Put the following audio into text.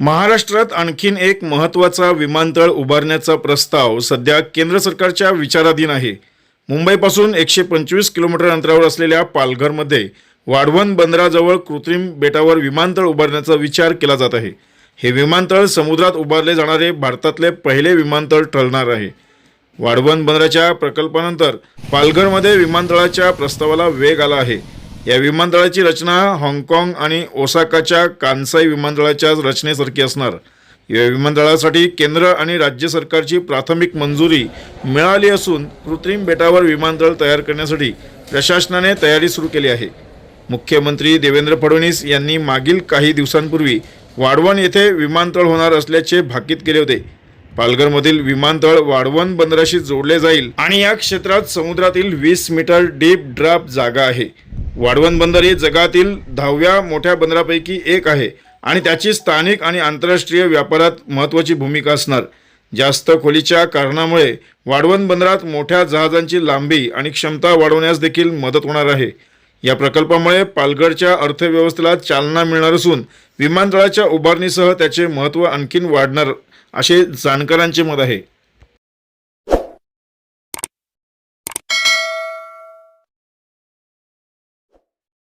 महाराष्ट्रात आणखीन एक महत्त्वाचा विमानतळ उभारण्याचा प्रस्ताव सध्या केंद्र सरकारच्या विचाराधीन आहे. मुंबईपासून एकशे पंचवीस किलोमीटर अंतरावर असलेल्या पालघरमध्ये वाढवण बंदराजवळ कृत्रिम बेटावर विमानतळ उभारण्याचा विचार केला जात आहे. हे विमानतळ समुद्रात उभारले जाणारे भारतातले पहिले विमानतळ ठरणार आहे. वाढवण बंदराच्या प्रकल्पानंतर पालघरमध्ये विमानतळाच्या प्रस्तावाला वेग आला आहे. या विमानतळाची रचना हाँगकाँग आणि ओसाकाच्या कान्साई विमानतळाच्या रचनेसारखी असणार. या विमानतळासाठी केंद्र आणि राज्य सरकारची प्राथमिक मंजुरी मिळाली असून कृत्रिम बेटावर विमानतळ तयार करण्यासाठी प्रशासनाने तयारी सुरू केली आहे. मुख्यमंत्री देवेंद्र फडणवीस यांनी मागील काही दिवसांपूर्वी वाढवण येथे विमानतळ होणार असल्याचे भाकीत केले होते. पालघरमधील विमानतळ वाढवण बंदराशी जोडले जाईल आणि या क्षेत्रात समुद्रातील वीस मीटर डीप ड्राफ्ट जागा आहे. वाढवण बंदर हे जगातील दहाव्या मोठ्या बंदरापैकी एक आहे आणि त्याची स्थानिक आणि आंतरराष्ट्रीय व्यापारात महत्त्वाची भूमिका असणार. जास्त खोलीच्या कारणामुळे वाढवण बंदरात मोठ्या जहाजांची लांबी आणि क्षमता वाढवण्यास देखील मदत होणार आहे. या प्रकल्पामुळे पालघरच्या अर्थव्यवस्थेला चालना मिळणार असून विमानतळाच्या उभारणीसह त्याचे महत्त्व आणखीन वाढणार असे जाणकारांचे मत आहे.